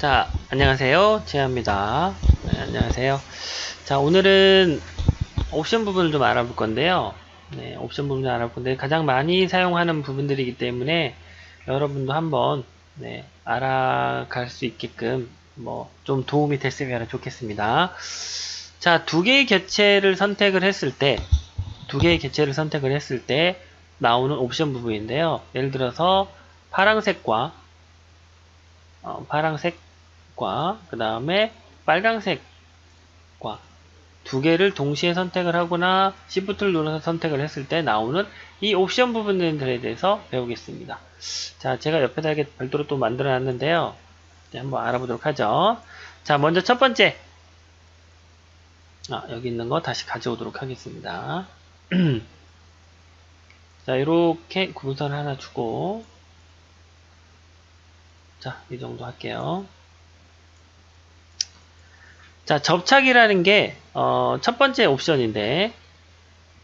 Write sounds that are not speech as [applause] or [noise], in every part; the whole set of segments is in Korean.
자, 안녕하세요. 제아입니다. 네, 안녕하세요. 자, 오늘은 옵션 부분을 좀 알아볼 건데요. 네, 옵션 부분을 알아볼 건데 가장 많이 사용하는 부분들이기 때문에 여러분도 한번 네, 알아갈 수 있게끔 뭐 좀 도움이 됐으면 좋겠습니다. 자, 두 개의 개체를 선택을 했을 때, 두 개의 개체를 선택을 했을 때 나오는 옵션 부분인데요. 예를 들어서 파랑색과 어, 파랑색 과 그 다음에 빨강색과 두 개를 동시에 선택을 하거나 Shift를 눌러서 선택을 했을 때 나오는 이 옵션 부분들에 대해서 배우겠습니다. 자, 제가 옆에다 이렇게 별도로 또 만들어 놨는데요. 한번 알아보도록 하죠. 자, 먼저 첫 번째. 아, 여기 있는 거 다시 가져오도록 하겠습니다. [clears throat] 자, 이렇게 구분선을 하나 주고, 자, 이 정도 할게요. 자, 접착이라는 게, 어, 첫 번째 옵션인데,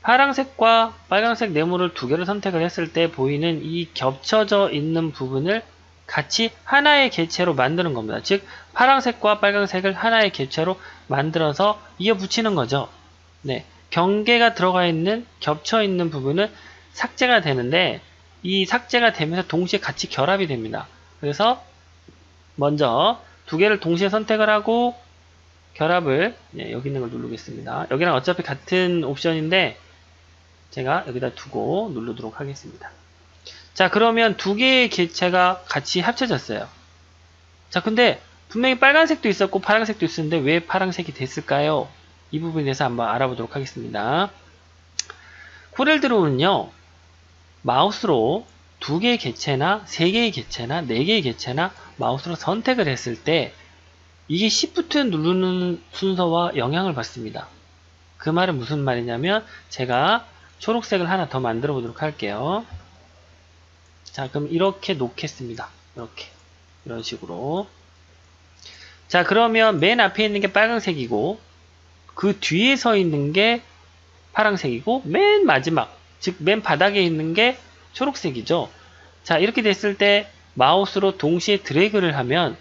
파란색과 빨간색 네모를 두 개를 선택을 했을 때 보이는 이 겹쳐져 있는 부분을 같이 하나의 개체로 만드는 겁니다. 즉, 파란색과 빨간색을 하나의 개체로 만들어서 이어 붙이는 거죠. 네. 경계가 들어가 있는, 겹쳐 있는 부분은 삭제가 되는데, 이 삭제가 되면서 동시에 같이 결합이 됩니다. 그래서, 먼저 두 개를 동시에 선택을 하고, 결합을, 네, 여기 있는 걸 누르겠습니다. 여기랑 어차피 같은 옵션인데, 제가 여기다 두고 누르도록 하겠습니다. 자, 그러면 두 개의 개체가 같이 합쳐졌어요. 자, 근데 분명히 빨간색도 있었고 파란색도 있었는데 왜 파란색이 됐을까요? 이 부분에 대해서 한번 알아보도록 하겠습니다. 코렐 드로우는요, 마우스로 두 개의 개체나 세 개의 개체나 네 개의 개체나 마우스로 선택을 했을 때 이게 Shift 누르는 순서와 영향을 받습니다. 그 말은 무슨 말이냐면 제가 초록색을 하나 더 만들어 보도록 할게요. 자, 그럼 이렇게 놓겠습니다. 이렇게. 이런 식으로. 자, 그러면 맨 앞에 있는 게 빨간색이고, 그 뒤에 서 있는 게 파란색이고, 맨 마지막, 즉, 맨 바닥에 있는 게 초록색이죠. 자, 이렇게 됐을 때 마우스로 동시에 드래그를 하면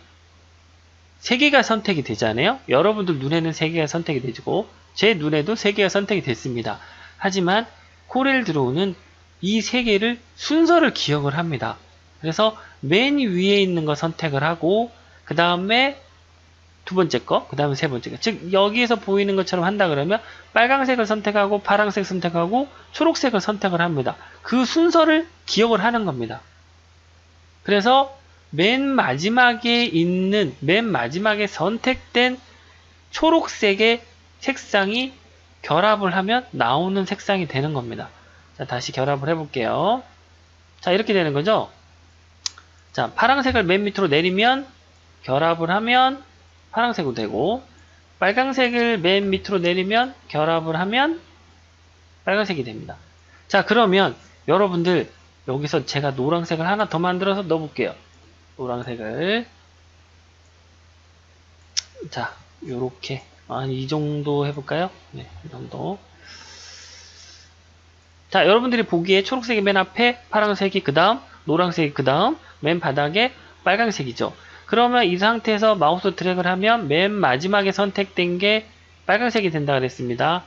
세 개가 선택이 되잖아요. 여러분들 눈에는 세 개가 선택이 되고, 제 눈에도 세 개가 선택이 됐습니다. 하지만 코렐 드로우는 이 세 개를 순서를 기억을 합니다. 그래서 맨 위에 있는 거 선택을 하고 그 다음에 두 번째 거, 그 다음에 세 번째 거. 즉 여기에서 보이는 것처럼 한다 그러면 빨강색을 선택하고 파란색 선택하고 초록색을 선택을 합니다. 그 순서를 기억을 하는 겁니다. 그래서 맨 마지막에 있는 맨 마지막에 선택된 초록색의 색상이 결합을 하면 나오는 색상이 되는 겁니다. 자, 다시 결합을 해볼게요. 자, 이렇게 되는 거죠? 자, 파란색을 맨 밑으로 내리면 결합을 하면 파란색으로 되고 빨간색을 맨 밑으로 내리면 결합을 하면 빨간색이 됩니다. 자, 그러면 여러분들 여기서 제가 노란색을 하나 더 만들어서 넣어볼게요. 노란색을 자, 요렇게 한이 정도 해볼까요? 네, 이 정도 자, 여러분들이 보기에 초록색이 맨 앞에, 파란색이 그 다음, 노란색이 그 다음, 맨 바닥에 빨간색이죠. 그러면 이 상태에서 마우스 드래그를 하면 맨 마지막에 선택된 게 빨간색이 된다 그랬습니다.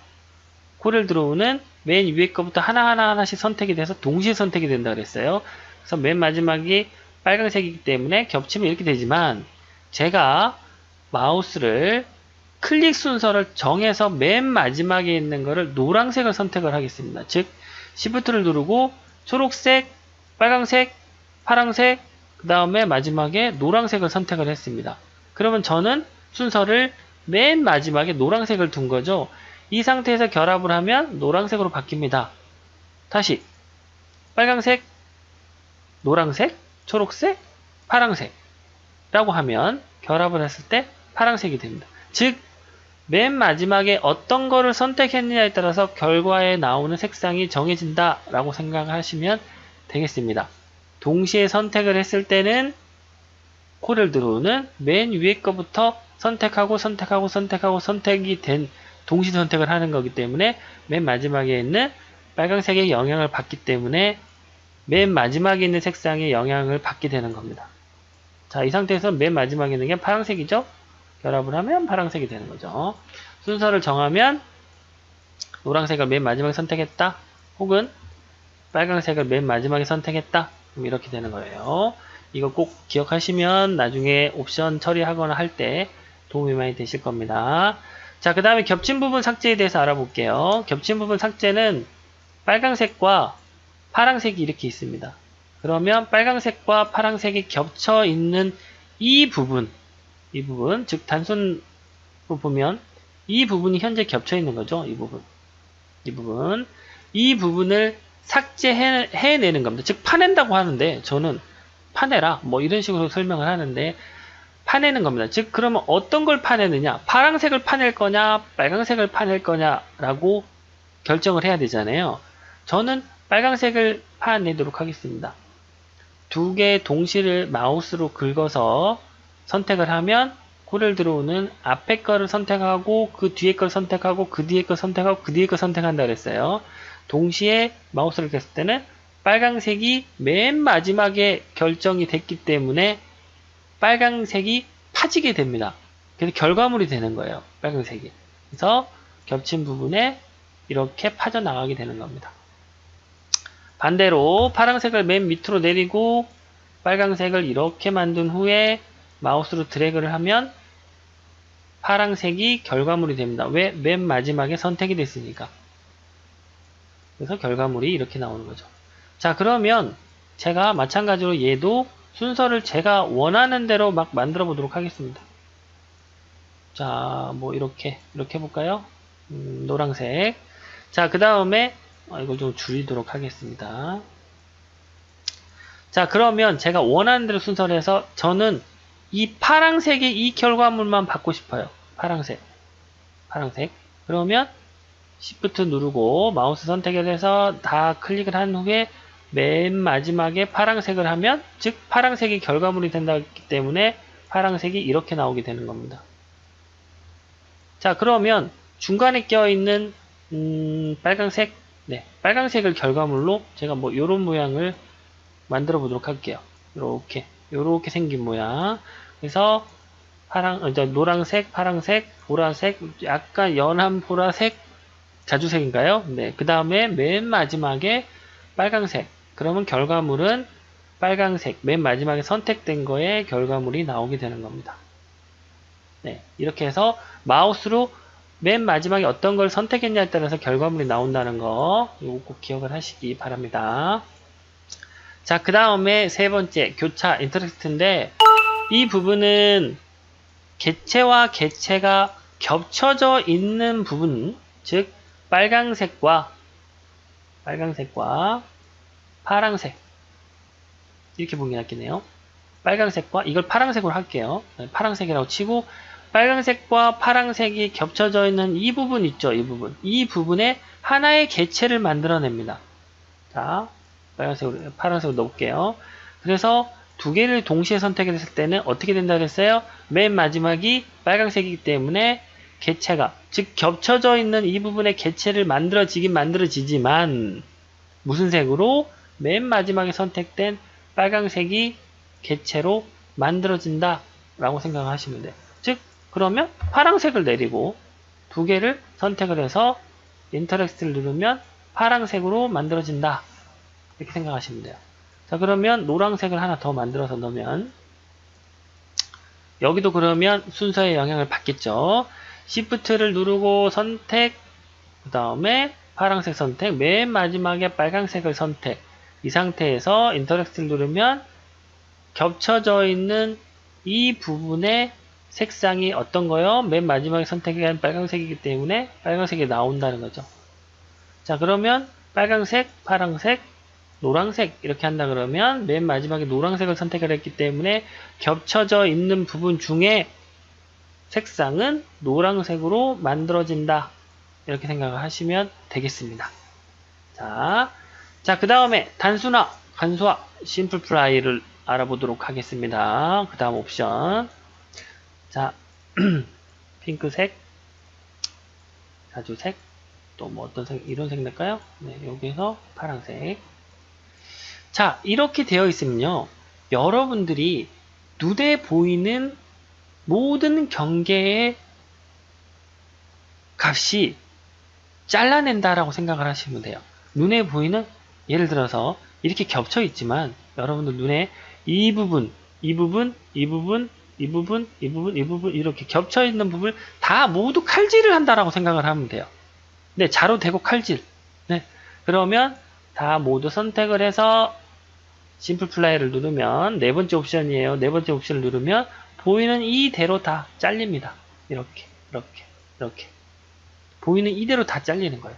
코를 들어오는 맨 위에 거부터 하나하나 하나씩 선택이 돼서 동시에 선택이 된다 그랬어요. 그래서 맨 마지막이 빨간색이기 때문에 겹치면 이렇게 되지만 제가 마우스를 클릭 순서를 정해서 맨 마지막에 있는 거를 노란색을 선택을 하겠습니다. 즉 Shift를 누르고 초록색, 빨강색, 파랑색, 그 다음에 마지막에 노란색을 선택을 했습니다. 그러면 저는 순서를 맨 마지막에 노란색을 둔 거죠. 이 상태에서 결합을 하면 노란색으로 바뀝니다. 다시 빨강색, 노란색, 초록색, 파랑색 라고 하면 결합을 했을 때 파랑색이 됩니다. 즉, 맨 마지막에 어떤 거를 선택했느냐에 따라서 결과에 나오는 색상이 정해진다 라고 생각하시면 되겠습니다. 동시에 선택을 했을 때는 코를 들어오는 맨 위에 거부터 선택하고 선택하고 선택하고 선택이 된 동시 선택을 하는 거기 때문에 맨 마지막에 있는 빨간색의 영향을 받기 때문에 맨 마지막에 있는 색상의 영향을 받게 되는 겁니다. 자, 이 상태에서 맨 마지막에 있는 게 파란색이죠? 결합을 하면 파란색이 되는 거죠. 순서를 정하면 노란색을 맨 마지막에 선택했다. 혹은 빨간색을 맨 마지막에 선택했다. 이렇게 되는 거예요. 이거 꼭 기억하시면 나중에 옵션 처리하거나 할 때 도움이 많이 되실 겁니다. 자, 그 다음에 겹친 부분 삭제에 대해서 알아볼게요. 겹친 부분 삭제는 빨간색과 파란색이 이렇게 있습니다. 그러면 빨간색과 파란색이 겹쳐 있는 이 부분, 이 부분, 즉 단순으로 보면 이 부분이 현재 겹쳐 있는 거죠. 이 부분. 이 부분. 이 부분을 삭제해내는 겁니다. 즉 파낸다고 하는데 저는 파내라 뭐 이런 식으로 설명을 하는데 파내는 겁니다. 즉 그러면 어떤 걸 파내느냐 파란색을 파낼 거냐 빨간색을 파낼 거냐라고 결정을 해야 되잖아요. 저는 빨간색을 파내도록 하겠습니다. 두 개 동시를 마우스로 긁어서 선택을 하면 코를 들어오는 앞에 거를 선택하고 그 뒤에 걸 선택하고 그 뒤에 걸 선택하고 그 뒤에 걸 선택한다 그랬어요. 동시에 마우스를 켰을 때는 빨강색이 맨 마지막에 결정이 됐기 때문에 빨강색이 파지게 됩니다. 그래서 결과물이 되는 거예요. 빨강색이. 그래서 겹친 부분에 이렇게 파져나가게 되는 겁니다. 반대로 파란색을 맨 밑으로 내리고 빨강색을 이렇게 만든 후에 마우스로 드래그를 하면 파란색이 결과물이 됩니다. 왜? 맨 마지막에 선택이 됐으니까. 그래서 결과물이 이렇게 나오는 거죠. 자, 그러면 제가 마찬가지로 얘도 순서를 제가 원하는 대로 막 만들어 보도록 하겠습니다. 자, 뭐 이렇게 이렇게 해볼까요? 음, 노란색. 자, 그 다음에 어, 이걸 좀 줄이도록 하겠습니다. 자, 그러면 제가 원하는 대로 순서를 해서 저는 이 파랑색의 이 결과물만 받고 싶어요. 파랑색. 파랑색. 그러면 Shift 누르고 마우스 선택을 해서 다 클릭을 한 후에 맨 마지막에 파랑색을 하면 즉 파랑색이 결과물이 된다기 때문에 파랑색이 이렇게 나오게 되는 겁니다. 자 그러면 중간에 껴있는 음, 빨강색 네 빨강색을 결과물로 제가 뭐 이런 모양을 만들어 보도록 할게요. 이렇게 이렇게 생긴 모양 그래서 파랑 어, 이제 노란색 파랑색 보라색 약간 연한 보라색 자주색인가요? 네. 그 다음에 맨 마지막에 빨강색. 그러면 결과물은 빨강색. 맨 마지막에 선택된 거에 결과물이 나오게 되는 겁니다. 네. 이렇게 해서 마우스로 맨 마지막에 어떤 걸 선택했냐에 따라서 결과물이 나온다는 거, 이거 꼭 기억을 하시기 바랍니다. 자, 그 다음에 세 번째, 교차 인터랙트인데, 이 부분은 개체와 개체가 겹쳐져 있는 부분, 즉, 빨강색과 빨강색과 파랑색 이렇게 보는 게 낫겠네요. 빨강색과 이걸 파랑색으로 할게요. 네, 파랑색이라고 치고 빨강색과 파랑색이 겹쳐져 있는 이 부분 있죠. 이 부분. 이 부분에 하나의 개체를 만들어냅니다. 자, 빨간색으로, 파란색으로 넣을게요. 그래서 두 개를 동시에 선택했을 때는 어떻게 된다 그랬어요? 맨 마지막이 빨강색이기 때문에 개체가 즉 겹쳐져 있는 이 부분의 개체를 만들어지긴 만들어지지만 무슨 색으로 맨 마지막에 선택된 빨강색이 개체로 만들어진다 라고 생각하시면 돼요 즉 그러면 파랑색을 내리고 두 개를 선택을 해서 인터렉스를 누르면 파랑색으로 만들어진다. 이렇게 생각하시면 돼요. 자 그러면 노란색을 하나 더 만들어서 넣으면 여기도 그러면 순서의 영향을 받겠죠. Shift를 누르고 선택, 그 다음에 파란색 선택, 맨 마지막에 빨간색을 선택. 이 상태에서 인터렉트를 누르면 겹쳐져 있는 이 부분의 색상이 어떤 거요? 맨 마지막에 선택한 빨간색이기 때문에 빨간색이 나온다는 거죠. 자, 그러면 빨간색, 파란색, 노란색 이렇게 한다 그러면 맨 마지막에 노란색을 선택을 했기 때문에 겹쳐져 있는 부분 중에 색상은 노란색으로 만들어진다. 이렇게 생각을 하시면 되겠습니다. 자, 자, 그 다음에 단순화, 간소화, 심플플라이를 알아보도록 하겠습니다. 그 다음 옵션. 자, [clears throat] 핑크색, 자주색, 또 뭐 어떤 색, 이런 색 낼까요? 네, 여기서 파란색. 자, 이렇게 되어 있으면요. 여러분들이 눈에 보이는 모든 경계의 값이 잘라낸다라고 생각을 하시면 돼요. 눈에 보이는 예를 들어서 이렇게 겹쳐 있지만 여러분들 눈에 이 부분, 이 부분, 이 부분, 이 부분, 이 부분, 이 부분 이렇게 겹쳐 있는 부분을 다 모두 칼질을 한다라고 생각을 하면 돼요. 네, 자로 대고 칼질. 네. 그러면 다 모두 선택을 해서 심플 플라이를 누르면 네 번째 옵션이에요. 네 번째 옵션을 누르면 보이는 이대로 다 잘립니다. 이렇게, 이렇게, 이렇게. 보이는 이대로 다 잘리는 거예요.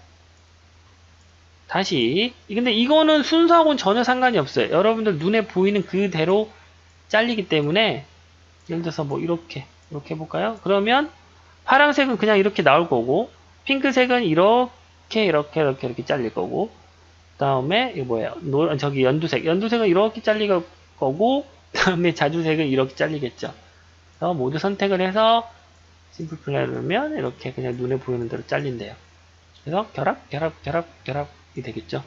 다시. 근데 이거는 순서하고는 전혀 상관이 없어요. 여러분들 눈에 보이는 그대로 잘리기 때문에 예를 들어서 뭐 이렇게 이렇게 해볼까요? 그러면 파란색은 그냥 이렇게 나올 거고 핑크색은 이렇게 이렇게 이렇게 이렇게 잘릴 거고 그 다음에 이거 뭐예요? 노, 저기 연두색 연두색은 이렇게 잘릴 거고 그 다음에 자주색은 이렇게 잘리겠죠. 그래서 모두 선택을 해서 심플 플레이를 누르면 이렇게 그냥 눈에 보이는 대로 잘린대요. 그래서 결합 결합 결합 결합이 되겠죠.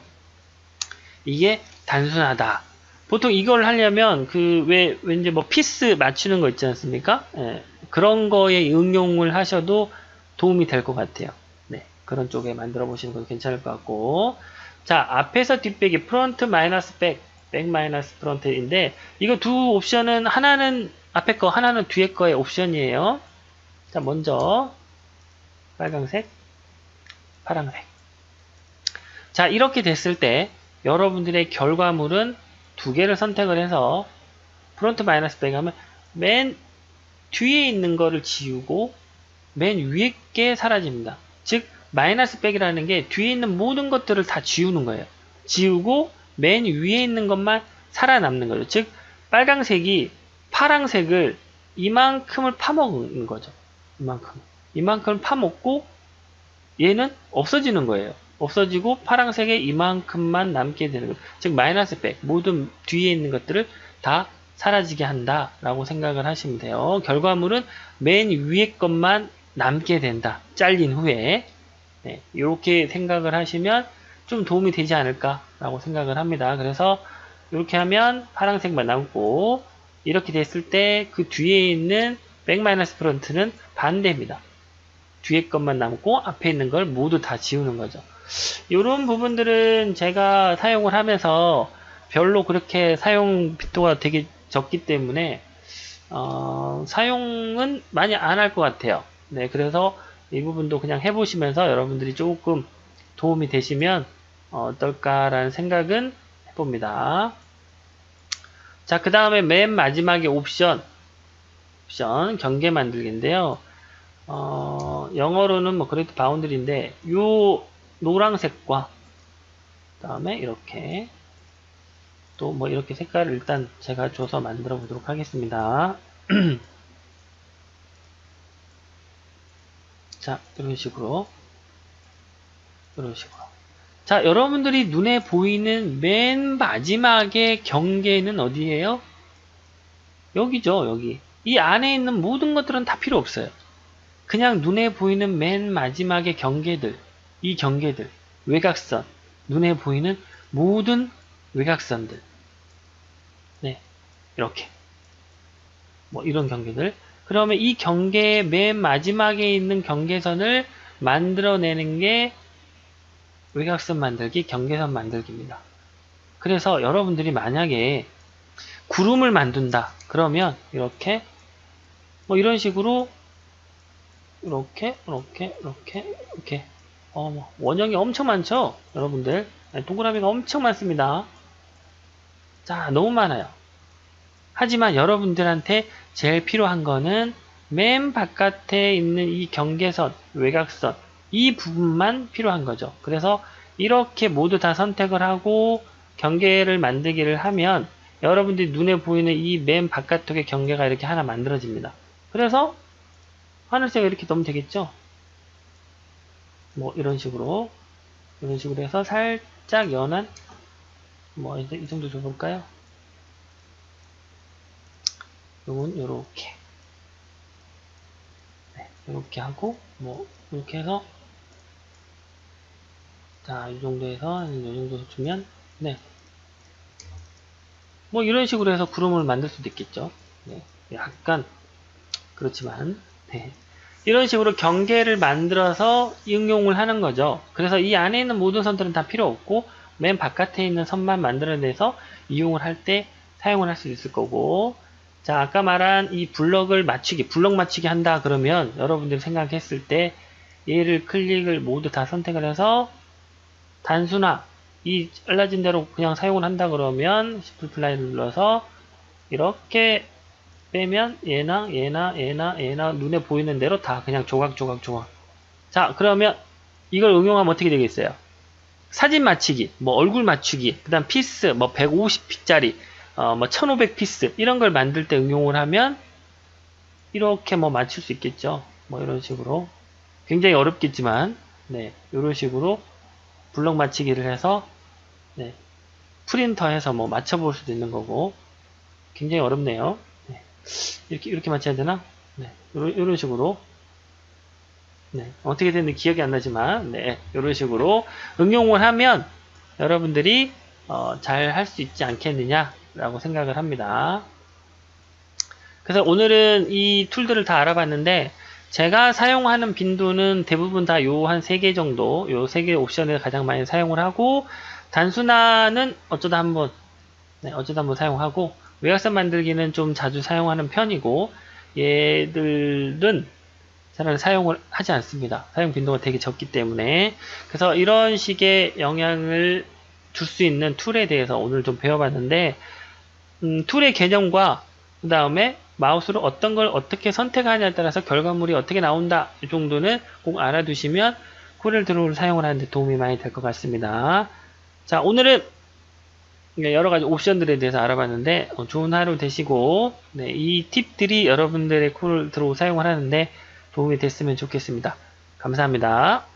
이게 단순하다. 보통 이걸 하려면 그 왜 왠지 뭐 피스 맞추는 거 있지 않습니까? 예, 그런 거에 응용을 하셔도 도움이 될 것 같아요. 네, 그런 쪽에 만들어 보시는 것도 괜찮을 것 같고 자 앞에서 뒷배기 프론트 마이너스 백, 백 마이너스 프론트인데 이거 두 옵션은 하나는 앞에 거 하나는 뒤에 거의 옵션이에요. 자 먼저 빨강색, 파란색. 자 이렇게 됐을 때 여러분들의 결과물은 두 개를 선택을 해서 프론트 마이너스 백 하면 맨 뒤에 있는 거를 지우고 맨 위에 게 사라집니다. 즉 마이너스 백이라는 게 뒤에 있는 모든 것들을 다 지우는 거예요. 지우고 맨 위에 있는 것만 살아남는 거죠. 즉 빨강색이 파랑색을 이만큼을 파먹는 거죠. 이만큼. 이만큼을 파먹고 얘는 없어지는 거예요. 없어지고 파란색의 이만큼만 남게 되는 것. 즉 마이너스 100 모든 뒤에 있는 것들을 다 사라지게 한다 라고 생각을 하시면 돼요. 결과물은 맨 위에 것만 남게 된다. 잘린 후에 네, 이렇게 생각을 하시면 좀 도움이 되지 않을까 라고 생각을 합니다. 그래서 이렇게 하면 파란색만 남고 이렇게 됐을 때 그 뒤에 있는 백 마이너스 프론트는 반대입니다. 뒤에 것만 남고 앞에 있는 걸 모두 다 지우는 거죠. 이런 부분들은 제가 사용을 하면서 별로 그렇게 사용 빈도가 되게 적기 때문에 어, 사용은 많이 안 할 것 같아요. 네, 그래서 이 부분도 그냥 해보시면서 여러분들이 조금 도움이 되시면 어떨까라는 생각은 해봅니다. 자, 그 다음에 맨 마지막에 옵션, 옵션 경계 만들기인데요. 어, 영어로는 뭐 그래도 바운드리인데 요 노란색과 그 다음에 이렇게 또 뭐 이렇게 색깔을 일단 제가 줘서 만들어 보도록 하겠습니다. [clears throat] 자, 이런 식으로 이런 식으로 자, 여러분들이 눈에 보이는 맨 마지막의 경계는 어디예요? 여기죠, 여기. 이 안에 있는 모든 것들은 다 필요 없어요. 그냥 눈에 보이는 맨 마지막의 경계들, 이 경계들, 외곽선, 눈에 보이는 모든 외곽선들. 네, 이렇게. 뭐 이런 경계들. 그러면 이 경계의 맨 마지막에 있는 경계선을 만들어내는 게 외곽선 만들기, 경계선 만들기입니다. 그래서 여러분들이 만약에 구름을 만든다. 그러면 이렇게 뭐 이런 식으로 이렇게 이렇게 이렇게 이렇게 어, 뭐 원형이 엄청 많죠? 여러분들. 네, 동그라미가 엄청 많습니다. 자, 너무 많아요. 하지만 여러분들한테 제일 필요한 거는 맨 바깥에 있는 이 경계선, 외곽선, 이 부분만 필요한 거죠. 그래서 이렇게 모두 다 선택을 하고 경계를 만들기를 하면 여러분들이 눈에 보이는 이 맨 바깥쪽의 경계가 이렇게 하나 만들어집니다. 그래서 하늘색 이렇게 넣으면 되겠죠? 뭐 이런 식으로 이런 식으로 해서 살짝 연한 뭐 이 정도 줘볼까요? 요건 요렇게 네, 요렇게 하고 뭐 이렇게 해서 자, 이 정도에서 이 정도 주면 네. 뭐 이런 식으로 해서 구름을 만들 수도 있겠죠. 네, 약간 그렇지만 네. 이런 식으로 경계를 만들어서 응용을 하는 거죠. 그래서 이 안에 있는 모든 선들은 다 필요 없고 맨 바깥에 있는 선만 만들어내서 이용을 할 때 사용을 할 수 있을 거고 자 아까 말한 이 블럭을 맞추기 블럭 맞추기 한다 그러면 여러분들이 생각했을 때 얘를 클릭을 모두 다 선택을 해서 단순화 이 잘라진 대로 그냥 사용을 한다 그러면 Shift 플라이를 눌러서 이렇게 빼면 얘나 얘나 얘나 얘나 눈에 보이는 대로 다 그냥 조각 조각 조각. 자 그러면 이걸 응용하면 어떻게 되겠어요? 사진 맞추기 뭐 얼굴 맞추기 그 다음 피스 뭐 150피짜리 어, 뭐 1500피스 이런 걸 만들 때 응용을 하면 이렇게 뭐 맞출 수 있겠죠? 뭐 이런 식으로. 굉장히 어렵겠지만 네 이런 식으로 블럭 맞추기를 해서 네, 프린터해서 뭐 맞춰볼 수도 있는 거고. 굉장히 어렵네요. 네, 이렇게 이렇게 맞춰야 되나? 네, 요런 식으로 네, 어떻게 됐는지 기억이 안 나지만 네, 이런 식으로 응용을 하면 여러분들이 어, 잘 할 수 있지 않겠느냐라고 생각을 합니다. 그래서 오늘은 이 툴들을 다 알아봤는데 제가 사용하는 빈도는 대부분 다 요한세개 정도, 요세개 옵션을 가장 많이 사용을 하고, 단순화는 어쩌다 한번, 네, 어쩌다 한번 사용하고, 외곽선 만들기는 좀 자주 사용하는 편이고, 얘들은 잘 사용을 하지 않습니다. 사용 빈도가 되게 적기 때문에. 그래서 이런 식의 영향을 줄 수 있는 툴에 대해서 오늘 좀 배워봤는데, 음, 툴의 개념과 그 다음에 마우스로 어떤 걸 어떻게 선택하냐에 따라서 결과물이 어떻게 나온다 이 정도는 꼭 알아두시면 코렐 드로우를 사용을 하는데 도움이 많이 될 것 같습니다. 자 오늘은 네, 여러 가지 옵션들에 대해서 알아봤는데 어, 좋은 하루 되시고 네, 이 팁들이 여러분들의 쿨 들어오 사용을 하는데 도움이 됐으면 좋겠습니다. 감사합니다.